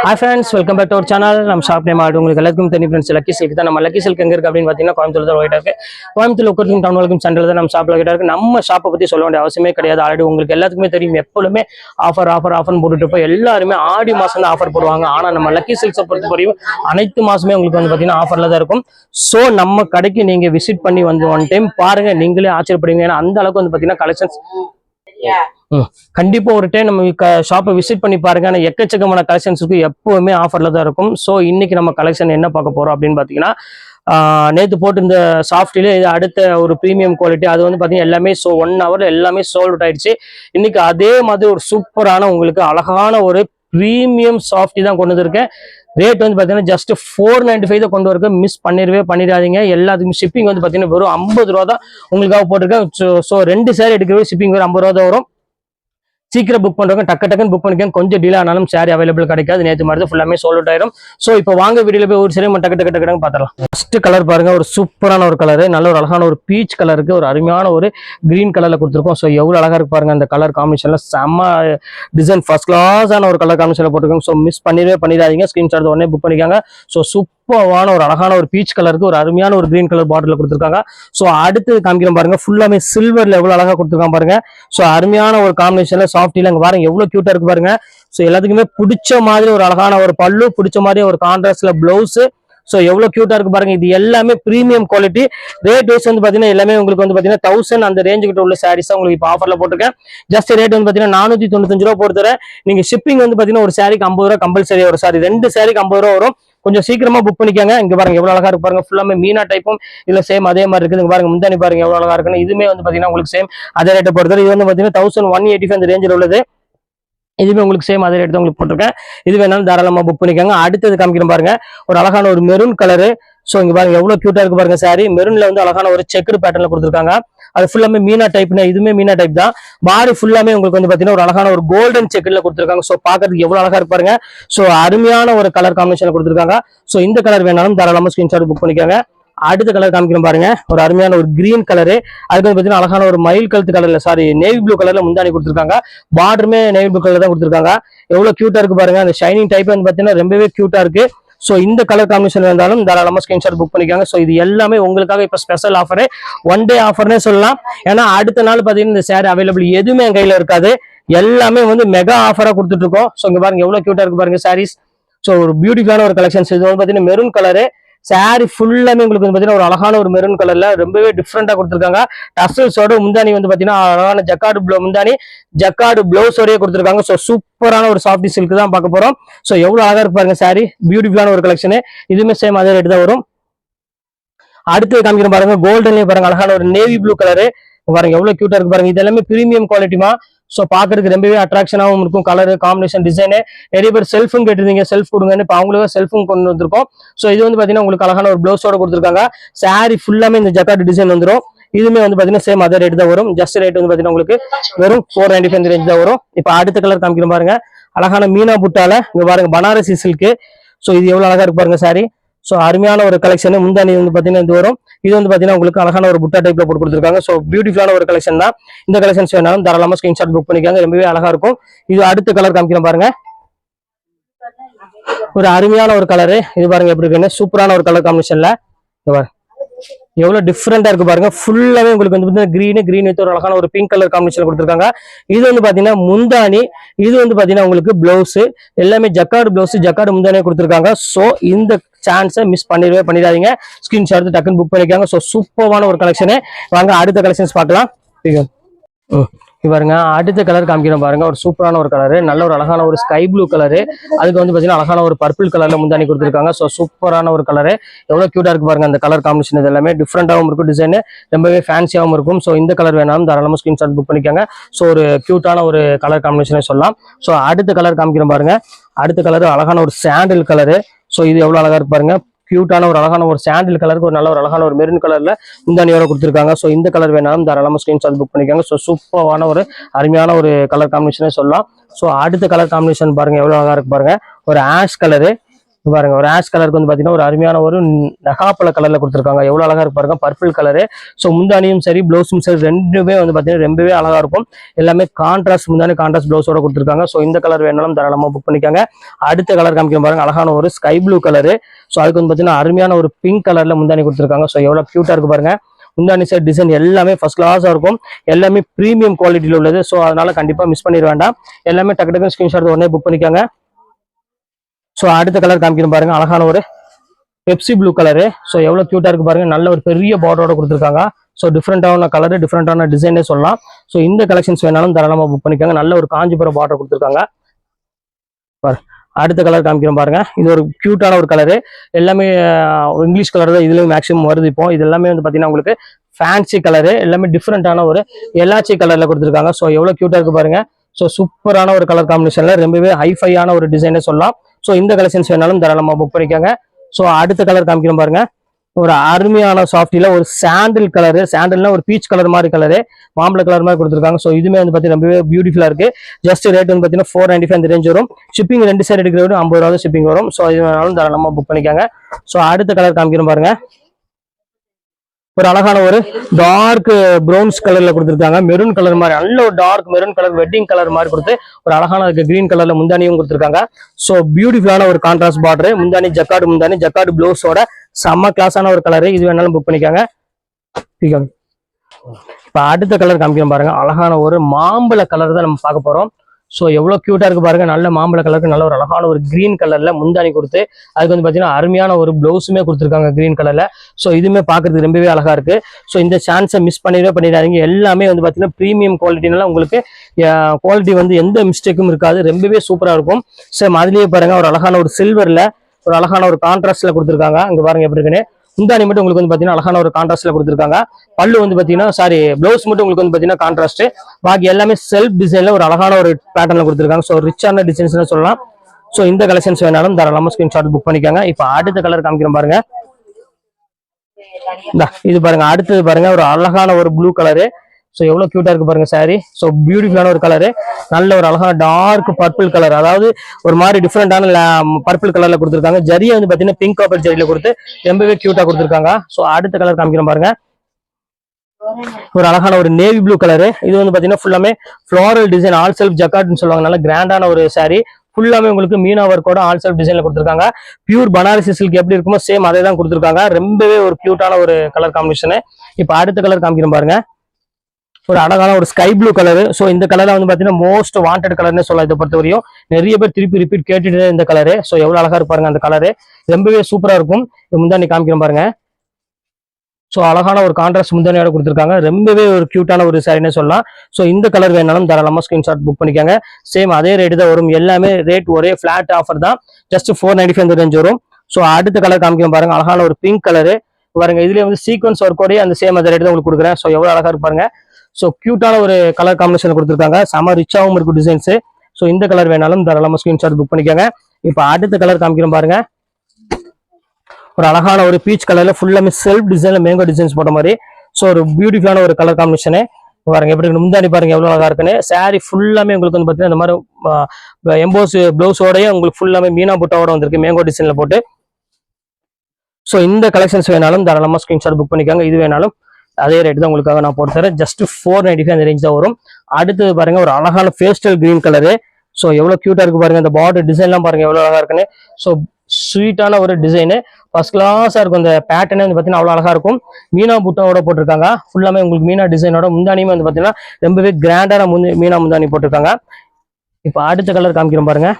Hi friends welcome back to our channel நம்ம shop name ஆடு உங்களுக்கு எல்லாருக்கும் தெரியும் ஃப்ரெண்ட்ஸ் லக்கி சில்க் தான். நம்ம லக்கி சில்க் எங்க இருக்கு அப்படின்னு பார்த்தீங்கன்னா கோயம்புத்தூர் தான் ஒயிட்டா இருக்கு. கோயம்புத்தூர் உக்கருக்கும் டவுன் வரைக்கும் சென்டரில் தான் நம்ம ஷாப்ல கிட்ட நம்ம ஷாப்பை பத்தி சொல்ல வேண்டிய அவசியமே கிடையாது. ஆல்ரெடி உங்களுக்கு எல்லாத்துக்குமே தெரியும். எப்பொழுதுமே ஆஃபர் ஆஃபர் ஆஃபர் போட்டுட்டு போய் எல்லாருமே ஆடி மாசம் தான் ஆஃபர் போடுவாங்க. ஆனா நம்ம லக்கி சில்க்ஸை பொறுத்த வரையும் அனைத்து மாசமே உங்களுக்கு வந்து பார்த்தீங்கன்னா ஆஃபர்ல தான் இருக்கும். ஸோ நம்ம கடைக்கு நீங்க விசிட் பண்ணி வந்து ஒன் டைம் பாருங்க. நீங்களே ஆச்சரியப்படுவீங்க. ஏன்னா அந்த அளவுக்கு வந்து பார்த்தீங்கன்னா கலெக்ஷன்ஸ். கண்டிப்பா ஒரு டைம் நம்ம ஷாப்பை விசிட் பண்ணி பாருங்க. ஆனால் எக்கச்சக்கமான கலெக்ஷன்ஸுக்கு எப்பவுமே ஆஃபர்ல தான் இருக்கும். ஸோ இன்னைக்கு நம்ம கலெக்ஷன் என்ன பார்க்க போறோம் அப்படின்னு பாத்தீங்கன்னா நேற்று நேத்து போட்டு இந்த சாஃப்ட்ல இது அடுத்த ஒரு ப்ரீமியம் குவாலிட்டி அது வந்து பார்த்தீங்கன்னா எல்லாமே ஸோ ஒன் ஹவர்ல எல்லாமே சோல்ட் அவுட் ஆயிடுச்சு. இன்னைக்கு அதே மாதிரி ஒரு சூப்பரான உங்களுக்கு அழகான ஒரு ப்ரீமியம் சாஃப்டி தான் கொண்டு வந்திருக்கேன். ரேட் வந்து பார்த்தீங்கன்னா ஜஸ்ட் ஃபோர் நைன்டி ஃபைவ் தான் கொண்டு வரக்கு மிஸ் பண்ணிடவே பண்ணிடாதீங்க. எல்லாத்துக்கும் ஷிப்பிங் வந்து பார்த்தீங்கன்னா வெறும் ஐம்பது ரூபா தான் உங்களுக்காக போட்டிருக்கேன். ஸோ ஸோ ரெண்டு சேர் எடுக்கிறவே ஷிப்பிங் வெறும் ஐம்பது ரூபா தான் வரும். சீக்கிரம் புக் பண்றவங்க டக்கு டக்குன்னு புக் பண்ணிக்கோங்க. கொஞ்சம் டிலே ஆனாலும் சாரி அவைலபிள் கிடைக்காது. நேற்று மாதிரி ஃபுல்லாமே சோல்ட் அவுட் ஆயிரும். ஸோ இப்போ வாங்க வீடியோல போய் ஒரு சரி டக்கு டக்கு டக்கு டக்கு பார்த்துலாம் ஃபர்ஸ்ட் கலர் பாருங்க. ஒரு சூப்பரான ஒரு கலர் நல்ல ஒரு அழகான ஒரு பீச் கலருக்கு ஒரு அருமையான ஒரு கிரீன் கலரில் கொடுத்துருக்கோம். ஸோ எவ்வளோ அழகா இருக்கு பாருங்க. அந்த கலர் காம்பினேஷன்ல செம்ம டிசைன் ஃபர்ஸ்ட் கிளாஸான ஒரு கலர் காம்பினேஷன்ல போட்டிருக்கோம். ஸோ மிஸ் பண்ணிடவே பண்ணிடாதீங்க. ஸ்கிரீன்ஷாட் உடனே புக் பண்ணிக்காங்க. ஸோ சூப்பரான ஒரு அழகான ஒரு பீச் கலருக்கு ஒரு அருமையான ஒரு கிரீன் கலர் பாட்டில் கொடுத்துருக்காங்க. ஸோ அடுத்து காமிக்கிறோம் பாருங்க. ஃபுல்லாமே சில்வர்ல எவ்வளவு அழகா கொடுத்துருக்காங்க பாருங்க. ஸோ அருமையான ஒரு காம்பினேஷன்ல சாஃப்டில இங்க பாருங்க எவ்வளவு கியூட்டா இருக்கு பாருங்க. ஸோ எல்லாத்துக்குமே பிடிச்ச மாதிரி ஒரு அழகான ஒரு பல்லு பிடிச்ச மாதிரி ஒரு கான்ட்ராஸ்ட்ல பிளவுஸ் ஸோ எவ்வளவு கியூட்டா இருக்கு பாருங்க இது எல்லாமே பிரீமியம் குவாலிட்டி ரேட் வைஸ் வந்து பார்த்தீங்கன்னா எல்லாமே உங்களுக்கு வந்து பாத்தீங்கன்னா தௌசண்ட் அந்த ரேஞ்சு கிட்ட உள்ள சாரீஸ் உங்களுக்கு இப்போ ஆஃபர்ல போட்டிருக்கேன். ஜஸ்ட் ரேட் வந்து பாத்தீங்கன்னா நானூத்தி தொண்ணூத்தஞ்சு ரூபா பொறுத்தவரை நீங்க ஷிப்பிங் வந்து பாத்தீங்கன்னா ஒரு சாரிக்கு ஐம்பது ரூபா கம்பல்சரி வரும் சாரி ரெண்டு சாரிக்கு ஐம்பது ரூபா வரும். கொஞ்சம் சீக்கிரமா புக் பண்ணிக்கோங்க. இங்க பாருங்க எவ்வளவு அழகா இருக்கு பாருங்க. ஃபுல்லாமே மீனா டைப்பும் இதுல சேம் அதே மாதிரி இருக்குது. பாருங்க முந்தானி பாருங்க எவ்வளவு அழகா இருக்குன்னு. இதுமே வந்து பாத்தீங்கன்னா உங்களுக்கு சேம் அதே ரேட்டை பொறுத்தவரை. இது வந்து பாத்தீங்கன்னா தௌசண்ட் ஒன் எயிட்டி அந்த ரேஞ்சில் உள்ளது. இதுவே உங்களுக்கு சேம் அதே ரேட் தான் உங்களுக்கு போட்டிருக்கேன். இது வேணாலும் தாராளமா புக் பண்ணிக்கோங்க. அடுத்தது காமிக்கிறேன் பாருங்க. ஒரு அழகான ஒரு மெரூன் கலரு ஸோ இங்கே பாருங்க எவ்வளோ க்யூட்டாக இருக்கு பாருங்க சாரி மெரூன்ல வந்து அழகான ஒரு செக்குடு பேட்டர்ல கொடுத்துருக்காங்க. அது ஃபுல்லாமே மீனா டைப்னா இதுவுமே மீனா டைப் தான். பாடி ஃபுல்லாமே உங்களுக்கு வந்து பார்த்தீங்கன்னா ஒரு அழகான ஒரு கோல்டன் செக்குல கொடுத்துருக்காங்க. ஸோ பார்க்கறதுக்கு எவ்வளோ அழகா இருப்பாருங்க பாருங்க. ஸோ அருமையான ஒரு கலர் காம்பினேஷன் கொடுத்துருக்காங்க. ஸோ இந்த கலர் வேணாலும் தாராளமாக ஸ்கிரீன்ஷாட் புக் பண்ணிக்கோங்க. அடுத்த கலர் காமிக்கிறோம் பாருங்க. ஒரு அருமையான ஒரு கிரீன் கலரு அதுக்கு வந்து பார்த்தீங்கன்னா அழகான ஒரு மயில் கழுத்து கலர்ல சாரி நேவி ப்ளூ கலர்ல முந்தாணி கொடுத்துருக்காங்க. பார்டருமே நேவி ப்ளூ கலர் தான் கொடுத்துருக்காங்க. எவ்வளவு கியூட்டா இருக்கு பாருங்க. அந்த ஷைனிங் டைப் வந்து பார்த்தீங்கன்னா ரொம்பவே கியூட்டா இருக்கு. ஸோ இந்த கலர் காம்பினேஷன் இருந்தாலும் தாராளமா ஸ்கிரீன்ஷாட் புக் பண்ணிக்காங்க. ஸோ இது எல்லாமே உங்களுக்காக இப்போ ஸ்பெஷல் ஆஃபரு ஒன் டே ஆஃபர்னே சொல்லலாம். ஏன்னா அடுத்த நாள் பார்த்தீங்கன்னா இந்த சேரீ அவைலபிள் எதுவுமே என் கையில் இருக்காது. எல்லாமே வந்து மெகா ஆஃபராக கொடுத்துட்டு இருக்கோம். ஸோ இங்கே பாருங்க எவ்வளோ க்யூட்டாக இருக்கு பாருங்க சாரீஸ் ஸோ ஒரு பியூட்டிஃபுல்லான ஒரு கலெக்ஷன்ஸ் இது வந்து பார்த்தீங்கன்னா மெரூன் கலரு சாரி ஃபுல்லாமே உங்களுக்கு வந்து பார்த்தீங்கன்னா ஒரு அழகான ஒரு மெரூன் கலர்ல ரொம்பவே டிஃப்ரெண்டா கொடுத்துருக்காங்க. டசல்ஸோட முந்தானி வந்து பார்த்தீங்கன்னா அழகான ஜக்காடு ப்ளோ முந்தானி ஜக்காடு பிளவுஸோடய கொடுத்துருக்காங்க. ஸோ சூப்பரான ஒரு சாஃப்டி சில்க் தான் பார்க்க போறோம். ஸோ எவ்வளோ அழகா இருப்பாருங்க சாரி பியூட்டிஃபுல்லான ஒரு கலெக்ஷனு இதுவுமே சேம் அதே ரேட்டு தான் வரும். அடுத்து காமிக்கிற பாருங்க கோல்டன்லயும் பாருங்க அழகான ஒரு நேவி ப்ளூ கலரு பாருங்க எவ்வளவு கியூட்டா இருக்கு பாருங்க. இது எல்லாமே பிரீமியம் குவாலிட்டிமா ஸோ பாக்குறதுக்கு ரொம்பவே அட்ராக்ஷனாகவும் இருக்கும். கலர் காம்பினேஷன் டிசைனு நிறைய பேர் செல்ஃபும் கேட்டிருந்தீங்க செல்ஃப் கொடுங்கன்னு. இப்போ அவங்களுக்கு செல்ஃபும் கொண்டு வந்திருக்கோம். ஸோ இது வந்து பாத்தீங்கன்னா உங்களுக்கு அழகான ஒரு பிளவுஸோட கொடுத்துருக்காங்க. சாரி ஃபுல்லாமே இந்த ஜக்காட் டிசைன் வந்துடும் இதுவுமே வந்து பாத்தீங்கன்னா சேம் அதே ரேட் தான் வரும். ஜஸ்ட் ரேட் வந்து பாத்தீங்கன்னா உங்களுக்கு வெறும் ஃபோர் நைன்டி ஃபைவ் ரேஞ்ச் தான் வரும். இப்போ அடுத்த கலர் காமிக்கிற பாருங்க. அழகான மீனா புட்டால. இங்க பாருங்க பனாரசி சில்க்கு ஸோ இது எவ்வளவு அழகா இருக்கு பாருங்க சாரி ஸோ அருமையான ஒரு கலெக்ஷன் முந்தானி வந்து பாத்தீங்கன்னா இது வரும். இது வந்து பாத்தீங்கன்னா உங்களுக்கு அழகான ஒரு புட்டா டைப்ல போட்டு கொடுத்துருக்காங்க. ஸோ பியூட்டிஃபுல்லான ஒரு கலெக்ஷன் தான். இந்த கலெக்ஷன்ஸ் வேணாலும் தாராளமா ஸ்கிரீன்ஷாட் புக் பண்ணிக்காங்க. ரொம்பவே அழகா இருக்கும். இது அடுத்த கலர் காமிக்கிறேன் பாருங்க. ஒரு அருமையான ஒரு கலரு இது பாருங்க எப்படி இருக்குன்னு. சூப்பரான ஒரு கலர் காம்பினேஷன்ல எவ்வளவு டிஃப்ரெண்டா இருக்கு பாருங்க. ஃபுல்லாவே உங்களுக்கு வந்து பாத்தீங்கன்னா கிரீன் கிரீன் வித் ஒரு அழகான ஒரு பிங்க் கலர் காம்பினேஷன் கொடுத்துருக்காங்க. இது வந்து பாத்தீங்கன்னா முந்தானி இது வந்து பாத்தீங்கன்னா உங்களுக்கு பிளவுஸ் எல்லாமே ஜக்கார்டு பிளவுஸ் ஜக்கார்டு முந்தானியே கொடுத்துருக்காங்க. சோ இந்த சான்ஸை மிஸ் பண்ணிடவே பண்ணிடாதீங்க. ஸ்கிரீன்ஷாட் எடுத்து டக்குன்னு புக் பண்ணிக்காங்க. ஸோ சூப்பரான ஒரு கலெக்ஷனு வாங்க அடுத்த கலெக்ஷன்ஸ் பார்க்கலாம். ம். பாருங்க. அடுத்த கலர் காமிக்கிறோம் பாருங்க. ஒரு சூப்பரான ஒரு கலரு நல்ல ஒரு அழகான ஒரு ஸ்கை ப்ளூ கலரு அதுக்கு வந்து பார்த்தீங்கன்னா அழகான ஒரு பர்பிள் கலர்ல முந்தானி கொடுத்துருக்காங்க. ஸோ சூப்பரான ஒரு கலரு எவ்வளோ கியூட்டா இருக்கு பாருங்க. அந்த கலர் காம்பினேஷன் இது எல்லாமே டிஃப்ரெண்டாகவும் இருக்கும். டிசைனு ரொம்பவே ஃபேன்சியாகவும் இருக்கும். ஸோ இந்த கலர் வேணாலும் தாராளமாக ஸ்கிரீன்ஷாட் புக் பண்ணிக்காங்க. ஸோ ஒரு கியூட்டான ஒரு கலர் காம்பினேஷனே சொல்லலாம். ஸோ அடுத்த கலர் காமிக்கிறோம் பாருங்க. அடுத்த கலர் அழகான ஒரு சாண்டில் கலரு ஸோ இது எவ்வளோ அழகா இருக்கு பாருங்க. கியூட்டான ஒரு அழகான ஒரு சாண்டில் கலருக்கு ஒரு நல்ல ஒரு அழகான ஒரு மெரூன் கலர்ல அணியோட கொடுத்துருக்காங்க. ஸோ இந்த கலர் வேணாலும் தாராளமாக ஸ்க்ரீன்ஷாட் புக் பண்ணிக்கோங்க. ஸோ சூப்பரான ஒரு அருமையான ஒரு கலர் காம்பினேஷனே சொல்லலாம். ஸோ அடுத்த கலர் காம்பினேஷன் பாருங்க எவ்வளோ அழகா இருக்கு பாருங்க. ஒரு ஆஷ் கலரு பாருங்க ஒரு ஆஷ் கலருக்கு வந்து பாத்தீங்கன்னா ஒரு அருமையான ஒரு நகாப்பழ கலர்ல கொடுத்துருக்காங்க. எவ்வளவு அழகா இருக்கு பாருங்க பர்பிள் கலரு ஸோ முந்தானியும் சரி பிளவுஸும் சரி ரெண்டுமே வந்து பாத்தீங்கன்னா ரொம்பவே அழகா இருக்கும். எல்லாமே கான்ட்ராஸ்ட் முந்தானி கான்ட்ராஸ்ட் பிளவுஸோட கொடுத்துருக்காங்க. ஸோ இந்த கலர் வேணாலும் தாராளமாக புக் பண்ணிக்காங்க. அடுத்த கலர் காமிக்க பாருங்க அழகான ஒரு ஸ்கை ப்ளூ கலரு ஸோ அதுக்கு வந்து பாத்தீங்கன்னா அருமையான ஒரு பிங்க் கலர்ல முந்தானி கொடுத்துருக்காங்க. ஸோ எவ்வளவு கியூட்டா இருக்கு பாருங்க. முந்தானி சார் டிசைன் எல்லாமே ஃபர்ஸ்ட் கிளாஸா இருக்கும். எல்லாமே ப்ரீமியம் குவாலிட்டியில் உள்ளது. ஸோ அதனால கண்டிப்பா மிஸ் பண்ணிட வேண்டாம். எல்லாமே டக்கு டக்கு ஸ்கிரீன்ஷாட் உடனே புக் பண்ணிக்காங்க. ஸோ அடுத்த கலர் காமிக்கிறோம் பாருங்க. அழகான ஒரு பெப்சி ப்ளூ கலரு ஸோ எவ்வளோ க்யூட்டாக இருக்கு பாருங்க. நல்ல ஒரு பெரிய பார்டரோட கொடுத்துருக்காங்க. ஸோ டிஃப்ரெண்டான கலரு டிஃப்ரெண்டான டிசைனே சொல்லலாம். ஸோ இந்த கலெக்ஷன்ஸ் வேணாலும் தாராளமாக புக் பண்ணிக்காங்க. நல்ல ஒரு காஞ்சிபுரம் பார்டர் கொடுத்துருக்காங்க. பாரு அடுத்த கலர் காமிக்கிறோம் பாருங்க. இது ஒரு க்யூட்டான ஒரு கலரு எல்லாமே இங்கிலீஷ் கலர் தான். இதுலேயும் மேக்ஸிமம் வருது இப்போ. இது எல்லாமே வந்து பார்த்தீங்கன்னா உங்களுக்கு ஃபேன்சி கலரு எல்லாமே டிஃப்ரெண்ட்டான ஒரு எல்லாச்சி கலரில் கொடுத்துருக்காங்க. ஸோ எவ்வளோ க்யூட்டாக இருக்கு பாருங்க. ஸோ சூப்பரான ஒரு கலர் காம்பினேஷனில் ரொம்பவே ஹைஃபையான ஒரு டிசைனே சொல்லலாம். ஸோ இந்த கலெக்ஷன்ஸ் வேணாலும் தாராளமாக புக் பண்ணிக்கோங்க. ஸோ அடுத்த கலர் காமிக்கிறோம் பாருங்க. ஒரு அருமையான சாஃப்டில ஒரு சாண்டில் கலரு சாண்டில்னா ஒரு பீச் கலர் மாதிரி கலரு மாம்பழ கலர் மாதிரி கொடுத்துருக்காங்க. ஸோ இதுமே வந்து பார்த்தீங்கன்னா ரொம்பவே பியூட்டிஃபுல்லா இருக்கு. ஜஸ்ட் ரேட் வந்து பார்த்தீங்கன்னா ஃபோர் நைன்டி ஃபைவ் ரேஞ்ச் வரும். ஷிப்பிங் ரெண்டு சைடு எடுக்கிற விட ஐம்பது ரூபா ஷிப்பிங் வரும். ஸோ இது வேணாலும் தாராளமாக புக் பண்ணிக்கோங்க. ஸோ அடுத்த கலர் காமிக்கிறோம் பாருங்க. ஒரு அழகான ஒரு டார்க் ப்ரௌன்ஸ் கலர்ல கொடுத்துருக்காங்க. மெரூன் கலர் மாதிரி நல்ல ஒரு dark maroon colour wedding colour மாதிரி கொடுத்து ஒரு அழகான இருக்கு கிரீன் கலர்ல முந்தானியும் கொடுத்துருக்காங்க. ஸோ பியூட்டிஃபுல்லான ஒரு கான்ட்ராஸ்ட் பார்டர் முந்தானி ஜக்காடு முந்தானி ஜக்காடு ப்ளவுஸோட செம்ம கிளாஸான ஒரு கலரு இது வேணாலும் புக் பண்ணிக்காங்க. இப்போ அடுத்த கலர் காமிக்கிறோம் பாருங்க. அழகான ஒரு மாம்பழ கலர் தான் நம்ம பார்க்க போறோம். ஸோ எவ்வளோ க்யூட்டாக இருக்கு பாருங்கள் நல்ல மாம்பழ கலருக்கு நல்ல ஒரு அழகான ஒரு கிரீன் கலரில் முந்தானி கொடுத்து அதுக்கு வந்து பார்த்தீங்கன்னா அருமையான ஒரு ப்ளவுஸுமே கொடுத்துருக்காங்க க்ரீன் கலரில் ஸோ இதுவுமே பார்க்குறதுக்கு ரொம்பவே அழகாக இருக்குது ஸோ இந்த சான்ஸை மிஸ் பண்ணிடவே பண்ணிடாதீங்க. எல்லாமே வந்து பார்த்தீங்கன்னா ப்ரீமியம் குவாலிட்டினால உங்களுக்கு குவாலிட்டி வந்து எந்த மிஸ்டேக்கும் இருக்காது. ரொம்பவே சூப்பராக இருக்கும். ஸோ அதுலேயே பாருங்கள் ஒரு அழகான ஒரு சில்வரில் ஒரு அழகான ஒரு கான்ட்ராஸ்டில் கொடுத்துருக்காங்க. அங்கே பாருங்கள் எப்படி இருக்குன்னு. முந்தானி மட்டும் உங்களுக்கு வந்து பார்த்தீங்கன்னா அழகான ஒரு கான்ட்ராஸ்ட்ல கொடுத்துருக்காங்க. பல்லு வந்து பார்த்தீங்கன்னா சாரி ப்ளவுஸ் மட்டும் உங்களுக்கு வந்து பார்த்தீங்கன்னா கான்ட்ராஸ்ட் பாக்கி எல்லாமே செல்ஃப் டிசைன்ல ஒரு அழகான ஒரு பேட்டர்ல கொடுத்துருக்காங்க. ஸோ ரிச்சான டிசைன்ஸ் சொல்லலாம். ஸோ இந்த கலெக்ஷன்ஸ் வேணாலும் தாராளமாக ஸ்கிரீன்ஷாட் புக் பண்ணிக்கோங்க. இப்போ அடுத்த கலர் காமிக்கிறோம் பாருங்க. இது பாருங்க. அடுத்தது பாருங்க. ஒரு அழகான ஒரு ப்ளூ கலரு ஸோ எவ்வளோ க்யூட்டாக இருக்கு பாருங்க saree. ஸோ பியூட்டிஃபுல்லான ஒரு கலரு நல்ல ஒரு அழகான டார்க் பர்பிள் கலர் அதாவது ஒரு மாதிரி டிஃப்ரெண்டான பர்பிள் கலரில் கொடுத்துருக்காங்க. ஜரியை வந்து பார்த்தீங்கன்னா பிங்க் காப்பர் ஜரியில் கொடுத்து ரொம்பவே க்யூட்டாக கொடுத்துருக்காங்க. ஸோ அடுத்த கலர் காமிக்கிறோம் பாருங்க. ஒரு அழகான ஒரு நேவி ப்ளூ கலரு இது வந்து பார்த்தீங்கன்னா ஃபுல்லாமே ஃப்ளோரல் டிசைன் ஆல் செல்ஃப் ஜக்காட்னு சொல்லுவாங்க. நல்ல கிராண்டான ஒரு saree. ஃபுல்லாமே உங்களுக்கு மீனா ஒர்க்கோட ஆல் செல்ஃப் டிசைனில் கொடுத்துருக்காங்க. பியூர் பனாரசி சில்க் எப்படி இருக்குமோ சேம் அதே தான் கொடுத்துருக்காங்க. ரொம்பவே ஒரு க்யூட்டான ஒரு கலர் காம்பினேஷனு இப்போ அடுத்த கலர் காமிக்கிறோம் பாருங்க. ஒரு அழகான ஒரு ஸ்கை ப்ளூ கலர் ஸோ இந்த கலர்ல வந்து பார்த்தீங்கன்னா மோஸ்ட் வாண்டட் கலர்னு சொல்லலாம். இதை பொறுத்த வரையும் நிறைய பேர் திருப்பி ரிப்பீட் கேட்டுட்டு இந்த கலரு ஸோ எவ்வளோ அழகா இருப்பாருங்க அந்த கலரு ரொம்பவே சூப்பரா இருக்கும். இது முந்தானி காமிக்கிறேன் பாருங்க. ஸோ அழகான ஒரு கான்ட்ராஸ்ட் முந்தானியோட கொடுத்துருக்காங்க. ரொம்பவே ஒரு கியூட்டான ஒரு சாரினே சொல்லலாம். ஸோ இந்த கலர் வேணாலும் தாராளமாக ஸ்கிரீன்ஷாட் புக் பண்ணிக்கோங்க. சேம் அதே ரேட்டு தான் வரும். எல்லாமே ரேட் ஒரே ஃபிளாட் ஆஃபர் தான். Just four ninety five range வரும். ஸோ அடுத்த கலர் காமிக்கிறோம் பாருங்க. அழகான ஒரு பிங்க் கலரு பாருங்க இதுலேயே வந்து சீக்வன்ஸ் ஒர்க்கோடய அந்த சேம் அந்த ரேட் தான் உங்களுக்கு கொடுக்குறேன். ஸோ எவ்வளோ அழகாக இருப்பாருங்க ஸோ க்யூட்டான ஒரு கலர் காம்பினேஷன் கொடுத்துருக்காங்க. செம ரிச்சாகவும் இருக்கும் டிசைன்ஸ் ஸோ இந்த கலர் வேணாலும் தாராளமாக ஸ்கிரீன்ஷாட் புக் பண்ணிக்கோங்க. இப்போ அடுத்த கலர் காமிக்கிறோம் பாருங்க. ஒரு அழகான ஒரு பீச் கலர்ல ஃபுல்லாமே செல்ஃப் டிசைன்ல மேங்கோ டிசைன்ஸ் போட்ட மாதிரி. ஸோ ஒரு பியூட்டிஃபுல்லான ஒரு கலர் காம்பினேஷனு பாருங்க எப்படி முந்தாணி பாருங்க எவ்வளோ அழகா இருக்குன்னு. சாரி ஃபுல்லாமே உங்களுக்கு வந்து பார்த்தீங்கன்னா இந்த மாதிரி எம்போஸ் ப்ளவுஸோடய உங்களுக்கு ஃபுல்லாமே மீனா புட்டாவோட வந்திருக்கு மேங்கோ டிசைன்ல போட்டு. ஸோ இந்த கலெக்ஷன்ஸ் வேணாலும் தாராளமாக ஸ்கிரீன்ஷாட் புக் பண்ணிக்கோங்க. இது வேணாலும் அதே ரேட் தான் உங்களுக்காக நான் போட்டு தரேன். ஜஸ்ட் ஃபோர் நைன்டி ஃபைவ் அந்த ரேஞ்ச் தான் வரும். அடுத்தது பாருங்க ஒரு அழகான பேஸ்டல் கிரீன் கலரு ஸோ எவ்வளோ க்யூட்டாக இருக்கு பாருங்க இந்த பார்டர் டிசைன்லாம் பாருங்க எவ்வளோ அழகா இருக்குன்னு. ஸோ ஸ்வீட்டான ஒரு டிசைனு ஃபர்ஸ்ட் கிளாஸாக இருக்கும் இந்த பேட்டர்னே வந்து பார்த்தீங்கன்னா அவ்வளோ அழகா இருக்கும். மீனா புட்டாவோட போட்டிருக்காங்க. ஃபுல்லாமே உங்களுக்கு மீனா டிசைனோட முந்தானியுமே வந்து பார்த்தீங்கன்னா ரொம்பவே கிராண்டான முந்தி மீனா முந்தானி போட்டிருக்காங்க. இப்போ அடுத்த கலர் காமிக்கிறோம் பாருங்க.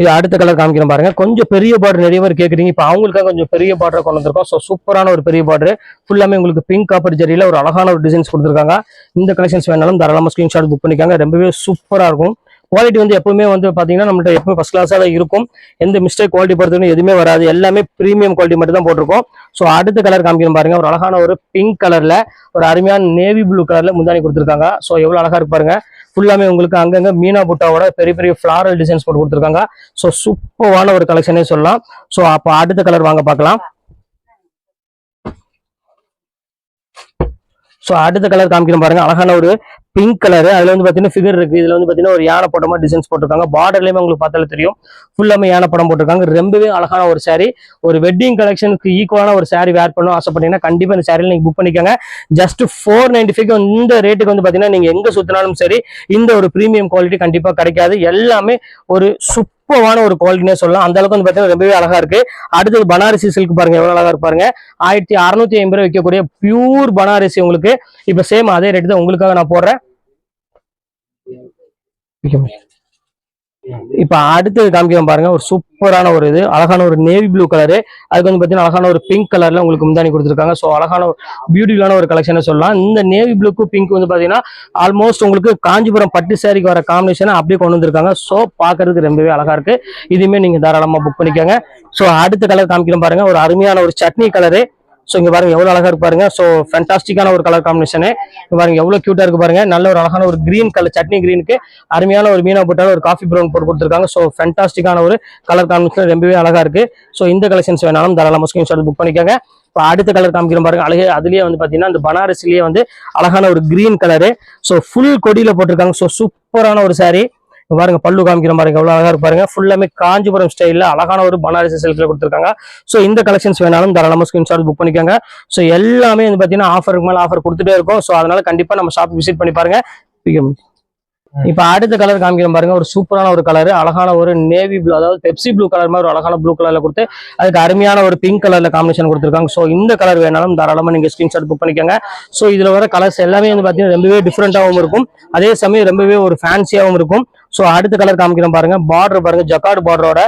இது அடுத்த கலர் காமிக்கிறேன் பாருங்க. கொஞ்சம் பெரிய பார்டர் நிறைய பேர் கேட்குறீங்க இப்போ அவங்களுக்காக கொஞ்சம் பெரிய பார்டர் கொண்டு வந்திருக்கோம். ஸோ சூப்பரான ஒரு பெரிய பார்டர் ஃபுல்லாமே உங்களுக்கு பிங்க் காப்பர் ஜெரியில் ஒரு அழகான ஒரு டிசைன்ஸ் கொடுத்துருக்காங்க. இந்த கலெக்ஷன்ஸ் வேணாலும் தாராளமாக ஸ்க்ரீன்ஷாட் புக் பண்ணிக்காங்க. ரொம்பவே சூப்பராக இருக்கும். குவாலிட்டி வந்து எப்பவுமே வந்து பார்த்தீங்கன்னா நம்மள்ட்ட எப்பவுமே ஃபர்ஸ்ட் கிளாஸாக தான் இருக்கும். எந்த மிஸ்டேக் குவாலிட்டி பொறுத்தவரைக்கும் எதுவுமே வராது. எல்லாமே ப்ரீமியம் குவாலிட்டி மட்டும் தான் போட்டிருக்கோம். ஸோ அடுத்த கலர் காமிக்கணும் பாருங்க. ஒரு அழகான ஒரு பிங்க் கலரில் ஒரு அருமையான நேவி ப்ளூ கலர்ல முந்தானி கொடுத்துருக்காங்க. ஸோ எவ்வளவு அழகா இருக்கு பாருங்க. ஃபுல்லாமே உங்களுக்கு அங்கங்க மீனா புட்டாவோட பெரிய பெரிய ஃபிளாரல் டிசைன்ஸ் போட்டு கொடுத்துருக்காங்க. ஸோ சூப்பரான ஒரு கலெக்ஷனே சொல்லலாம். ஸோ அப்போ அடுத்த கலர் வாங்க பார்க்கலாம். ஸோ அடுத்த கலர் காமிக்கணும் பாருங்க. அழகான ஒரு பிங்க் கலர் அதுல வந்து பாத்தீங்கன்னா ஃபிகர் இருக்கு. இதுல வந்து பாத்தீங்கன்னா ஒரு யானை படமா டிசைன்ஸ் போட்டிருக்காங்க. பார்டர்லயுமே உங்களுக்கு பார்த்தாலே தெரியும். ஃபுல்லாமே யானை படம் போட்டிருக்காங்க. ரொம்பவே அழகான ஒரு saree. ஒரு வெட்டிங் கலெக்ஷனுக்கு ஈக்குவலான ஒரு சாரி வேர் பண்ணணும் ஆசைப்பட்டீங்கன்னா கண்டிப்பா இந்த சாரியில் நீங்க புக் பண்ணிக்கோங்க. ஜஸ்ட் ஃபோர் நைன்டி ஃபைவ் இந்த ரேட்டுக்கு வந்து பாத்தீங்கன்னா நீங்க எங்க சுத்தினாலும் சரி இந்த ஒரு ப்ரீமியம் குவாலிட்டி கண்டிப்பா கிடைக்காது. எல்லாமே ஒரு சூப்பரான ஒரு குவாலிட்டினே சொல்லலாம். அந்த அளவுக்கு வந்து பாத்தீங்கன்னா ரொம்பவே அழகா இருக்கு. அடுத்தது பனாரசி சில்க் பாருங்க எவ்வளவு அழகா இருப்பாருங்க ஆயிரத்தி அறுநூத்தி ஐம்பது ரூபாய் விற்கக்கூடிய பியூர் பனாரசி உங்களுக்கு. இப்ப சேம் அதே ரேட்டு தான் உங்களுக்காக நான் போடுறேன். இப்ப அடுத்தது காமிக்கிறோம் பாருங்க. ஒரு சூப்பரான ஒரு இது. அழகான ஒரு நேவி ப்ளூ கலரு அதுக்கு வந்து பாத்தீங்கன்னா அழகான ஒரு பிங்க் கலர்ல உங்களுக்கு முந்தானி கொடுத்துருக்காங்க. ஸோ அழகான பியூட்டிஃபுல்லான ஒரு கலெக்ஷன் சொல்லலாம். இந்த நேவி ப்ளூக்கு பிங்க் வந்து பாத்தீங்கன்னா ஆல்மோஸ்ட் உங்களுக்கு காஞ்சிபுரம் பட்டு சாரிக்கு வர காம்பினேஷன் அப்படியே கொண்டு வந்திருக்காங்க. ஸோ பாக்குறதுக்கு ரொம்பவே அழகா இருக்கு. இதுவுமே நீங்க தாராளமா புக் பண்ணிக்கோங்க. ஸோ அடுத்த கலர் காமிக்கிறோம் பாருங்க. ஒரு அருமையான ஒரு சட்னி கலரு ஸோ இங்கே பாருங்க எவ்வளோ அழகாக இருப்பாருங்க பாருங்க. ஸோ ஃபேண்டாஸ்டிக்கான ஒரு கலர் காம்பினேஷனு இங்கே பாருங்க எவ்வளோ க்யூட்டாக இருக்கு பாருங்க. நல்ல ஒரு அழகான ஒரு க்ரீன் கலர் சட்னி கிரீனுக்கு அருமையான ஒரு மீனா போட்டாலும் ஒரு காஃபி ப்ரௌன் போட்டு கொடுத்துருக்காங்க. ஸோ ஃபேண்டாஸ்டிக்கான ஒரு கலர் காம்பினேஷன் ரொம்பவே அழகாக இருக்கு. ஸோ இந்த கலெக்ஷன்ஸ் வேணாலும் தாராளமாக ஸ்கிரீன்ஷாட் புக் பண்ணிக்கோங்க. இப்போ அடுத்த கலர் காமிக்கிற பாருங்க. அழகே அதுலேயே வந்து பார்த்தீங்கன்னா அந்த பனாரஸ்லேயே வந்து அழகான ஒரு கிரீன் கலரு ஸோ ஃபுல் கொடியில் போட்டிருக்காங்க. ஸோ சூப்பரான ஒரு சாரீ பாருங்க பல்லு காமிக்கிற பாருங்க எவ்வளவு அழகா இருக்கு பாருங்க. ஃபுல்லாமே காஞ்சிபுரம் ஸ்டைல்ல அழகான ஒரு பனாரசி சில்க்ல கொடுத்துருக்காங்க. ஸோ இந்த கலெக்ஷன்ஸ் வேணாலும் தாராளமா ஸ்கிரீன்ஷாட் புக் பண்ணிக்கோங்க. ஸோ எல்லாமே வந்து பாத்தீங்கன்னா ஆஃபருக்கு மேல ஆஃபர் கொடுத்துட்டே இருக்கும். ஸோ அதனால கண்டிப்பா நம்ம ஷாப் விசிட் பண்ணி பாருங்க. இப்ப அடுத்த கலர் காமிக்கிறோம் பாருங்க. ஒரு சூப்பரான ஒரு கலர் அழகான ஒரு நேவி ப்ளூ அதாவது பெப்சி ப்ளூ கலர் மாதிரி ஒரு அழகான ப்ளூ கலர்ல கொடுத்து அதுக்கு அருமையான ஒரு பிங்க் கலர்ல காம்பினேஷன் கொடுத்துருக்காங்க. ஸோ இந்த கலர் வேணாலும் தாராளமா நீங்க ஸ்கிரீன்ஷாட் புக் பண்ணிக்கோங்க. ஸோ இதுல வர கலர்ஸ் எல்லாமே வந்து பாத்தீங்கன்னா ரொம்பவே டிஃப்ரெண்டாகவும் இருக்கும். அதே சமயம் ரொம்பவே ஒரு ஃபேன்சியாகவும் இருக்கும். ஸோ அடுத்த கலர் காமிக்கிறோம் பாருங்க. பார்டர் பாருங்க. ஜக்காடு பார்டரோட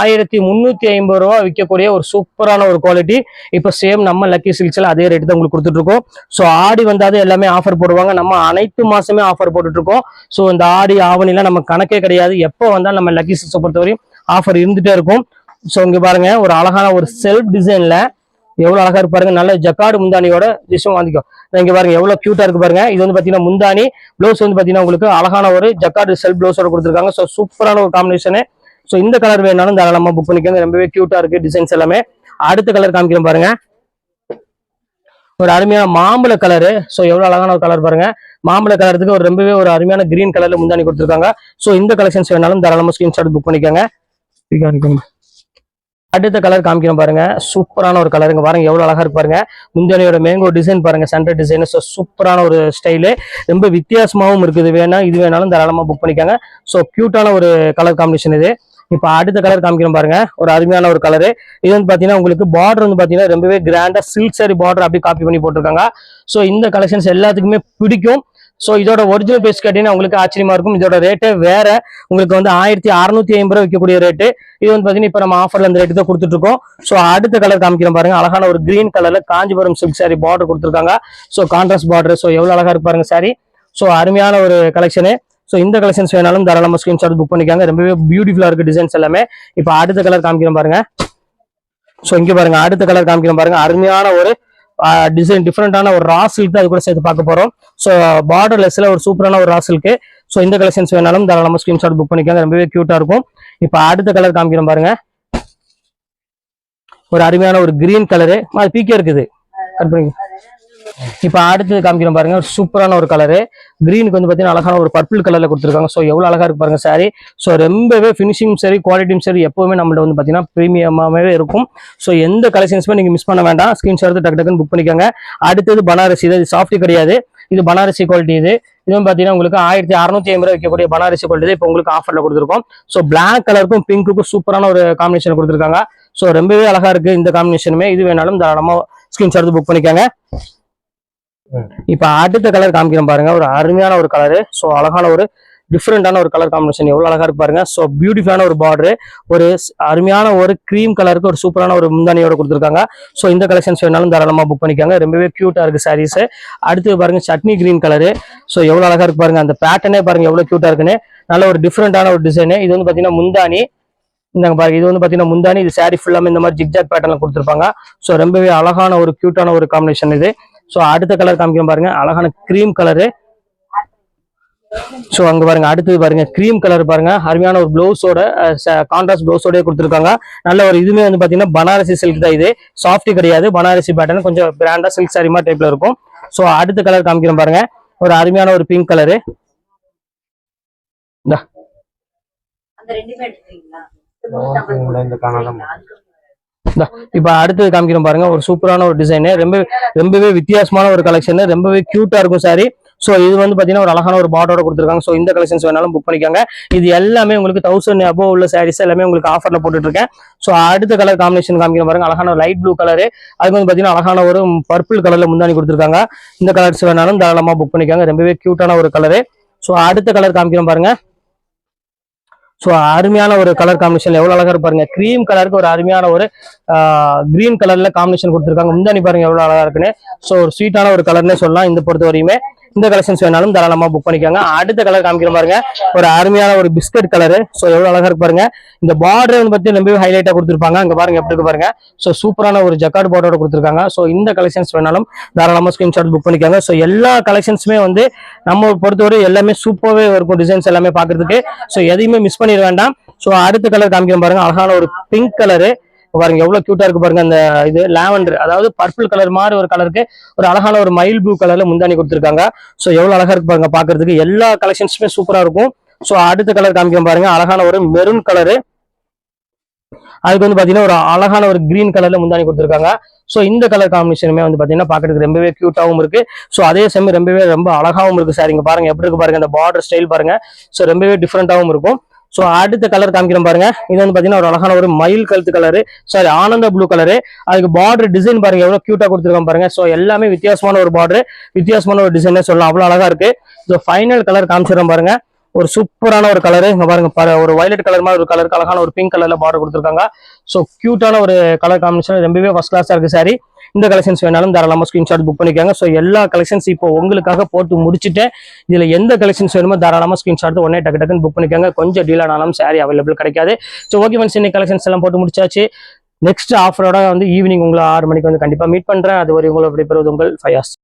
ஆயிரத்தி முந்நூற்றி ஐம்பது ரூபா விற்கக்கூடிய ஒரு சூப்பரான ஒரு குவாலிட்டி இப்போ சேம் நம்ம லக்கி சில்க்ஸ்ல அதே ரேட்டு தான் உங்களுக்கு கொடுத்துட்டு இருக்கோம் ஸோ ஆடி வந்தாது எல்லாமே ஆஃபர் போடுவாங்க. நம்ம அனைத்து மாசமே ஆஃபர் போட்டுட்டு இருக்கோம் ஸோ இந்த ஆடி ஆவணிலாம் நம்ம கணக்கே கிடையாது. எப்போ வந்தாலும் நம்ம லக்கி சில்க்ஸை பொறுத்தவரையும் ஆஃபர் இருந்துட்டே இருக்கும். ஸோ இங்க பாருங்க. ஒரு அழகான ஒரு செல்ஃப் டிசைன்ல எவ்வளவு அழகா இருப்பாருங்க நல்ல ஜக்காடு முந்தானியோட டிஷும் வாங்கிக்கோ. இங்க பாருங்க எவ்வளவு கியூட்டா இருக்கு பாருங்க. இது வந்து பாத்தீங்கன்னா முந்தானி. ப்ளவுஸ் வந்து பாத்தீங்கன்னா உங்களுக்கு அழகான ஒரு ஜக்காடு செல் ப்ளவுஸோட கொடுத்துருக்காங்க. ஸோ சூப்பரான ஒரு காம்பினேஷனு ஸோ இந்த கலர் வேணாலும் தாராளமா புக் பண்ணிக்கோங்க. ரொம்பவே கியூட்டா இருக்கு டிசைன்ஸ் எல்லாமே. அடுத்த கலர் காமிக்கிறேன் பாருங்க. ஒரு அருமையான மாம்பழ கலரு ஸோ எவ்வளவு அழகான ஒரு கலர் பாருங்க. மாம்பழ கலருக்கு ஒரு ரொம்பவே ஒரு அருமையான கிரீன் கலர்ல முந்தானி கொடுத்துருக்காங்க. ஸோ இந்த கலெக்ஷன்ஸ் வேணாலும் தாராளமா ஸ்கிரீன்ஷாட் புக் பண்ணிக்கோங்க. அடுத்த கலர் காமிக்கிறோம் பாருங்க. சூப்பரான ஒரு கலருங்க பாருங்க. எவ்வளவு அழகா இருக்கு பாருங்க. முந்தானியோட மேங்கோ டிசைன் பாருங்க. சென்டர் டிசைன் ஸோ சூப்பரான ஒரு ஸ்டைலு ரொம்ப வித்தியாசமாவும் இருக்குது. வேணா இது வேணாலும் தாராளமா புக் பண்ணிக்காங்க. ஸோ கியூட்டான ஒரு கலர் காம்பினேஷன் இது. இப்போ அடுத்த கலர் காமிக்கிறோம் பாருங்க. ஒரு அருமையான ஒரு கலரு இது வந்து பாத்தீங்கன்னா உங்களுக்கு பார்டர் வந்து பாத்தீங்கன்னா ரொம்பவே கிராண்டா சில்க் சாரி பார்டர் அப்படி காப்பி பண்ணி போட்டிருக்காங்க. ஸோ இந்த கலெக்ஷன்ஸ் எல்லாத்துக்குமே பிடிக்கும். ஸோ இதோட ஒரிஜினல் பேஸ் கேட்டீங்கன்னா உங்களுக்கு ஆச்சரியமா இருக்கும். இதோட ரேட்டே வேற. உங்களுக்கு வந்து ஆயிரத்தி அறுநூத்தி ஐம்பது ரூபா விற்கக்கூடிய ரேட்டு இது வந்து பாத்தீங்கன்னா இப்போ நம்ம ஆஃபர்ல அந்த ரேட்டு தான் கொடுத்துட்டு இருக்கோம். ஸோ அடுத்த கலர் காமிக்கிறோம் பாருங்க. அழகான ஒரு கிரீன் கலர்ல காஞ்சிபுரம் சில்க் சாரி பார்டர் கொடுத்துருக்காங்க. ஸோ கான்ட்ராஸ்ட் பார்டர் ஸோ எவ்வளவு அழகா இருக்கு பாருங்க சாரி ஸோ அருமையான ஒரு கலெக்ஷனு ஸோ இந்த கலெக்ஷன்ஸ் வேணாலும் தாராளமாக ஸ்கிரீன்ஷாட் புக் பண்ணிக்காங்க. ரொம்பவே பியூட்டிஃபுல்லாக இருக்கு டிசைன்ஸ் எல்லாமே. இப்போ அடுத்த கலர் காமிக்கிறோம் பாருங்க. ஸோ இங்கே பாருங்க. அடுத்த கலர் காமிக்கிறோம் பாருங்க. அருமையான ஒரு டிசைன் டிஃப்ரெண்டான ஒரு ரா சில்க் அது கூட சேர்த்து பார்க்க போறோம். ஸோ பார்டர் லெஸ்ல ஒரு சூப்பரான ஒரு ரா சில்க் ஸோ இந்த கலெக்ஷன்ஸ் வேணாலும் தாராளமாக ஸ்கிரீன்ஷாட் புக் பண்ணிக்கலாம் ரொம்பவே கியூட்டா இருக்கும். இப்போ அடுத்த கலர் காமிக்கிறோம் பாருங்க. ஒரு அருமையான ஒரு கிரீன் கலரு அது பீக்கே இருக்குது. கட் பண்ணி இப்போ அடுத்தது காமிக்கிறோம் பாருங்க. ஒரு சூப்பரான ஒரு கலரு கிரீனுக்கு வந்து பார்த்தீங்கன்னா அழகான ஒரு பர்பிள் கலர்ல கொடுத்துருக்காங்க. ஸோ எவ்வளோ அழகா இருக்கு பாருங்க சாரி ஸோ ரொம்பவே ஃபினிஷிங் சரி குவாலிட்டியும் சரி எப்பவுமே நம்மள்ட்ட வந்து பார்த்தீங்கன்னா ப்ரீமியமாகவே இருக்கும். ஸோ எந்த கலெக்ஷன்ஸுமே நீங்கள் மிஸ் பண்ண வேண்டாம். ஸ்கிரீன்ஷாட் எடுத்து டக்கு டக்குன்னு புக் பண்ணிக்கோங்க. அடுத்தது பனாரசி. இது சாஃப்ட் கிடையாது. இது பனாரசி குவாலிட்டி இது. இதுவும் பார்த்தீங்கன்னா உங்களுக்கு ஆயிரத்தி அறுநூத்தி ஐம்பது ரூபாய் வைக்கக்கூடிய பனாரசி குவாலிட்டி இப்போ உங்களுக்கு ஆஃபரில் கொடுத்துருக்கோம். ஸோ பிளாக் கலருக்கும் பிங்க்குக்கும் சூப்பரான ஒரு காம்பினேஷன் கொடுத்துருக்காங்க. ஸோ ரொம்பவே அழகா இருக்கு இந்த காம்பினேஷனுமே இது வேணாலும் தாராளமாக ஸ்கிரீன்ஷாட் புக் பண்ணிக்கோங்க. இப்ப அடுத்த கலர் காமிக்கிறேன் பாருங்க. ஒரு அருமையான ஒரு கலரு ஸோ அழகான ஒரு டிஃப்ரெண்டான ஒரு கலர் காம்பினேஷன் எவ்வளவு அழகா இருக்கு பாருங்க. ஸோ பியூட்டிஃபுல்லான ஒரு பார்டரு ஒரு அருமையான ஒரு க்ரீம் கலருக்கு ஒரு சூப்பரான ஒரு முந்தானியோட கொடுத்துருக்காங்க. ஸோ இந்த கலெக்ஷன்ஸ் வேணாலும் தாராளமா புக் பண்ணிக்காங்க. ரொம்பவே கியூட்டா இருக்கு சாரீஸ் அடுத்து பாருங்க சட்னி கிரீன் கலரு ஸோ எவ்வளவு அழகா இருக்கு பாருங்க. அந்த பேட்டர்னே பாருங்க எவ்வளவு கியூட்டா இருக்குன்னு. நல்ல ஒரு டிஃப்ரெண்டான ஒரு டிசைனு இது வந்து பாத்தீங்கன்னா முந்தானி இந்தாங்க பாருங்க. இது வந்து பாத்தீங்கன்னா முந்தானி இது சாரி ஃபுல்லாமே இந்த மாதிரி ஜிக்ஜாக் பேட்டர்ல கொடுத்துருப்பாங்க. ஸோ ரொம்பவே அழகான ஒரு கியூட்டான ஒரு காம்பினேஷன் இது. ஸோ அடுத்த கலர் காமிக்கிறோம் பாருங்க. அழகான க்ரீம் கலரு ஸோ அங்க பாருங்க. அடுத்தது பாருங்க. க்ரீம் கலர் பாருங்க. அருமையான ஒரு ப்ளவுஸோட கான்ட்ராஸ்ட் ப்ளவுஸோட கொடுத்துருக்காங்க. நல்ல ஒரு இதுவுமே வந்து பாத்தீங்கன்னா பனாரசி சில்க் தான் இது. சாஃப்ட் கிடையாது. பனாரசி பேட்டர்ன் கொஞ்சம் பிராண்டா சில்க் சாரி மாதிரி டைப்ல இருக்கும். ஸோ அடுத்த கலர் காமிக்கிறேன் பாருங்க. ஒரு அருமையான ஒரு பிங்க் கலரு அந்த ரெண்டுமே எடுத்துறீங்களா இந்த இப்போ அடுத்தது காமிக்கிறோம் பாருங்க ஒரு சூப்பரான ஒரு டிசைனு ரொம்ப ரொம்பவே வித்தியாசமான ஒரு கலெக்ஷன் ரொம்பவே கியூட்டா இருக்கும் சாரி ஸோ இது வந்து பாத்தீங்கன்னா ஒரு அழகான ஒரு பாட்டோட கொடுத்துருக்காங்க. ஸோ இந்த கலெக்ஷன்ஸ் வேணாலும் புக் பண்ணிக்காங்க. இது எல்லாமே உங்களுக்கு தௌசண்ட் அபோவ் உள்ள சாரீஸ் எல்லாமே உங்களுக்கு ஆஃபர்ல போட்டுட்டு இருக்கேன் ஸோ அடுத்த கலர் காம்பினேஷன் காமிக்கிற பாருங்க. அழகான லைட் ப்ளூ கலரு அது வந்து பாத்தீங்கன்னா அழகான ஒரு பர்பிள் கலர்ல முந்தாணி கொடுத்துருக்காங்க. இந்த கலர்ஸ் வேணாலும் தாராளமா புக் பண்ணிக்காங்க. ரொம்பவே கியூட்டான ஒரு கலரு ஸோ அடுத்த கலர் காமிக்கிறோம் பாருங்க. ஸோ அருமையான ஒரு கலர் காம்பினேஷன் எவ்வளோ அழகாக பாருங்க. க்ரீம் கலருக்கு ஒரு அருமையான ஒரு கிரீன் கலர்ல காம்பினேஷன் கொடுத்துருக்காங்க. முந்தானி பாருங்க எவ்வளோ அழகா இருக்குன்னு. ஸோ ஒரு ஸ்வீட்டான ஒரு கலர்னே சொல்லலாம். இந்த பொறுத்த வரையுமே இந்த கலெக்ஷன்ஸ் வேணாலும் தாராளமா புக் பண்ணிக்கோங்க. அடுத்த கலர் காமிக்கிற பாருங்க. ஒரு அருமையான ஒரு பிஸ்கட் கலரு ஸோ எவ்வளவு அழகா இருக்கு பாருங்க. இந்த பார்டர் வந்து பத்தி ரொம்பவே ஹைலைட்டா கொடுத்துருப்பாங்க. அங்க பாருங்க எப்படி இருக்கு பாருங்க. ஸோ சூப்பரான ஒரு ஜக்கார்டு பார்டரோட கொடுத்துருக்காங்க. ஸோ இந்த கலெக்ஷன்ஸ் வேணாலும் தாராளமா ஸ்கிரீன்ஷாட் புக் பண்ணிக்கோங்க. ஸோ எல்லா கலெக்ஷன்ஸுமே வந்து நம்ம பொறுத்தவரை எல்லாமே சூப்பராகவே இருக்கும் டிசைன்ஸ் எல்லாமே பாக்குறதுக்கு ஸோ எதையுமே மிஸ் பண்ணிட வேண்டாம். ஸோ அடுத்த கலர் காமிக்கிற பாருங்க. அழகான ஒரு பிங்க் கலரு பாருங்க எவ்வளவு கியூட்டா இருக்கு பாருங்க அந்த இது லாவெண்டர் அதாவது பர்பிள் கலர் மாதிரி ஒரு கலருக்கு ஒரு அழகான ஒரு மயில் ப்ளூ கலர்ல முந்தானி கொடுத்துருக்காங்க. ஸோ எவ்வளவு அழகா இருக்கு பாருங்க பாக்குறதுக்கு. எல்லா கலெக்ஷன்ஸுமே சூப்பரா இருக்கும். ஸோ அடுத்த கலர் காமிக்கும் பாருங்க அழகான ஒரு மெரூன் கலரு அதுக்கு வந்து பாத்தீங்கன்னா ஒரு அழகான ஒரு கிரீன் கலர்ல முந்தானி கொடுத்துருக்காங்க. ஸோ இந்த கலர் காம்பினேஷனுமே வந்து பாத்தீங்கன்னா பாக்குறதுக்கு ரொம்பவே கியூட்டாவும் இருக்கு. ஸோ அதே சமயம் ரொம்பவே ரொம்ப அழகாவும் இருக்கு சார் இங்க பாருங்க எப்படி இருக்கு பாருங்க அந்த பார்டர் ஸ்டைல் பாருங்க. ஸோ ரொம்பவே டிஃப்ரெண்டாவும் இருக்கும். ஸோ அடுத்த கலர் காமிக்கிறேன் பாருங்க. இது வந்து பாத்தீங்கன்னா ஒரு அழகான ஒரு மயில் கழுத்து கலரு சாரி ஆனந்த ப்ளூ கலரு அதுக்கு பார்டர் டிசைன் பாருங்க எவ்வளவு கியூட்டா கொடுத்துருக்கோம் பாருங்க. ஸோ எல்லாமே வித்தியாசமான ஒரு பார்டர் வித்தியாசமான ஒரு டிசைனே சொல்லலாம். அவ்வளவு அழகா இருக்கு. ஸோ ஃபைனல் கலர் காமிச்சிடறேன் பாருங்க. ஒரு சூப்பரான ஒரு கலரு இங்க பாருங்க பாரு- ஒரு வயலட் கலர் மாதிரி ஒரு கலருக்கு அழகான ஒரு பிங்க் கலர்ல பார்டர் கொடுத்துருக்காங்க. ஸோ கியூட்டான ஒரு கலர் காம்பினேஷன் ரொம்பவே ஃபர்ஸ்ட் கிளாஸா இருக்கு சாரி இந்த கலெக்ஷன்ஸ் வேணாலும் தாராளமா ஸ்கிரீன்ஷாட் புக் பண்ணிக்கோங்க. ஸோ எல்லா கலெக்ஷன்ஸ் இப்போ உங்களுக்காக போட்டு முடிச்சுட்டேன் இதுல எந்த கலெக்ஷன்ஸ் வேணுமோ தாராளமா ஸ்கிரீன்ஷாட் உடனே டக்கு டக்குன்னு புக் பண்ணிக்கோங்க. கொஞ்சம் டீல் ஆனாலும் சாரி அவைலபிள் கிடைக்காது. ஸோ ஓகே மன்ஸ் இன்னைக்கு கலெக்ஷன்ஸ் எல்லாம் போட்டு முடிச்சாச்சு. நெக்ஸ்ட் ஆஃபரோட வந்து ஈவினிங் உங்களை ஆறு மணிக்கு வந்து கண்டிப்பா மீட் பண்றேன். அது வரை உங்களை விடைபெறுவது உங்கள் ஃபயாஸ்